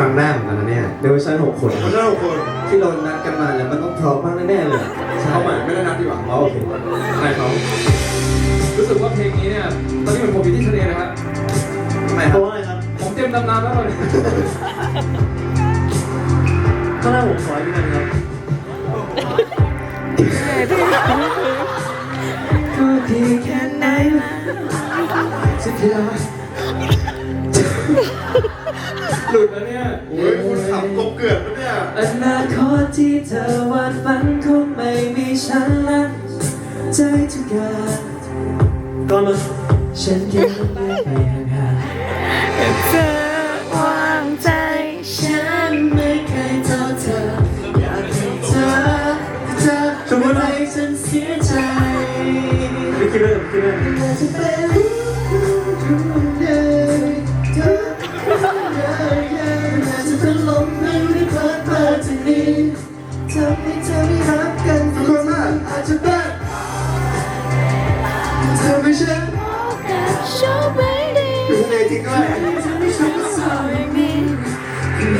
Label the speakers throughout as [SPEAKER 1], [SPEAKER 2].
[SPEAKER 1] ครั้งแรกเหมือนกันนะเนี่ยในเวอร์ชันหกคน
[SPEAKER 2] มันได้หกคน
[SPEAKER 1] ที่เรานัดกันมาแล้วมันต้องพร้อมมากแน่ๆเลยใช่
[SPEAKER 2] เอาใหม่ไม่ได้นัดดีกว่า
[SPEAKER 1] อ๋อโอเค
[SPEAKER 2] ใครเขา
[SPEAKER 3] รู้สึกว่าเพลงนี้เนี่ยตอนนี้เหมือนผมอยู่ที่ทะเลนะครับ
[SPEAKER 1] ทำไม
[SPEAKER 4] เพ
[SPEAKER 1] ครับ
[SPEAKER 4] ราะว่าอะไรครับ
[SPEAKER 3] ผมเตรียมดำน้ำแล้วเลย
[SPEAKER 4] ข้างหน้าผมขอพี่กันครับ
[SPEAKER 1] ก็ดีแค่ไหนสุดที่รัก
[SPEAKER 3] หลุดแล้วเนี่ย
[SPEAKER 2] โอ้ยคุณขำกบเกลื่อนปะเนี่ย
[SPEAKER 1] อนาคตที่เธอวาดฝันคงไม่มีฉันละใจทุกอย่าง
[SPEAKER 4] ก็มา
[SPEAKER 1] ฉันแค่ต้องได้ไปห่าง
[SPEAKER 5] เธอวางใจ
[SPEAKER 1] ๆฉันไม่เคยเท่าเธออยากให้เธอเธอทำอะไรฉันเสียใจ
[SPEAKER 4] ไม่คิดเลยคิดเลย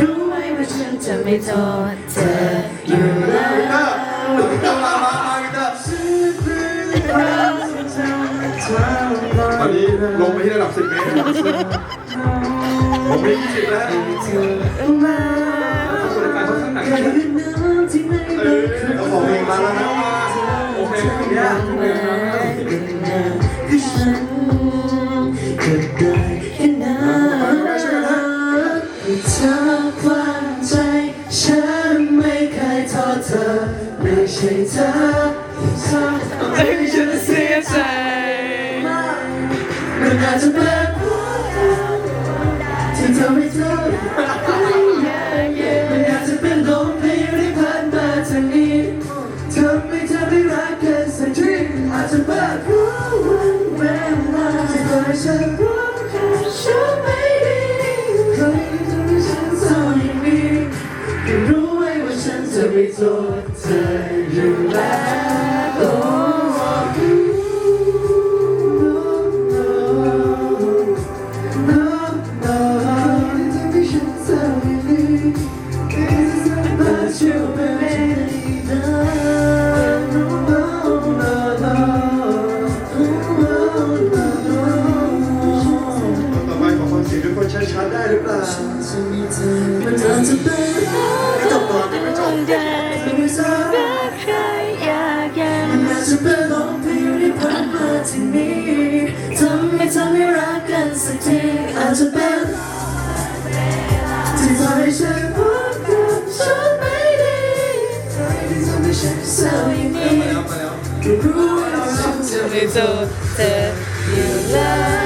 [SPEAKER 1] รู้ไว้
[SPEAKER 5] ว่าฉันจะไม่โทษเธออยู่แล้ว
[SPEAKER 2] เตอนนี้ลงไปที่ระดับ 10 เมตรผมมี20แล้ว
[SPEAKER 5] มา
[SPEAKER 3] บริการค่องหนัก
[SPEAKER 1] แค่เป็นน้ำที่ไม่
[SPEAKER 2] เออเอาของเพลงมาแล้วนะ
[SPEAKER 3] โอเคเนี่ยโเธ
[SPEAKER 1] อไม่ใช่เธอทำให้ฉันเสียใจมันอาจจะเป็นที่เธอไม่เจอมันอาจจะเป็นลมพายุที่ผ่านมาทางนี้ทำให้เธอไม่รักกันสักทีอาจจะเป็นเพราะวันเวลาที่ปล่อยฉันรักกันฉั
[SPEAKER 2] น ชัดๆได้หรือเปล่า
[SPEAKER 1] มันอาจจะเป็น
[SPEAKER 2] จบก่อนยังไม่จบ
[SPEAKER 5] ใจรักใครอยากยัง
[SPEAKER 1] มันอาจจะเป็นลมพายุที่พัดมาที่นี่ทำให้เธอไม่รักกันสักทีอาจจะเป็นที่ทำให้ฉันพูดกับฉันไม่ดีที่ทำให้ฉันเศร้าอย่างนี้
[SPEAKER 2] มาแล้วมาแล้ว
[SPEAKER 1] ก็รู้ว่าฉันจะไม่
[SPEAKER 5] ไม่โทษเธออยู่แล้ว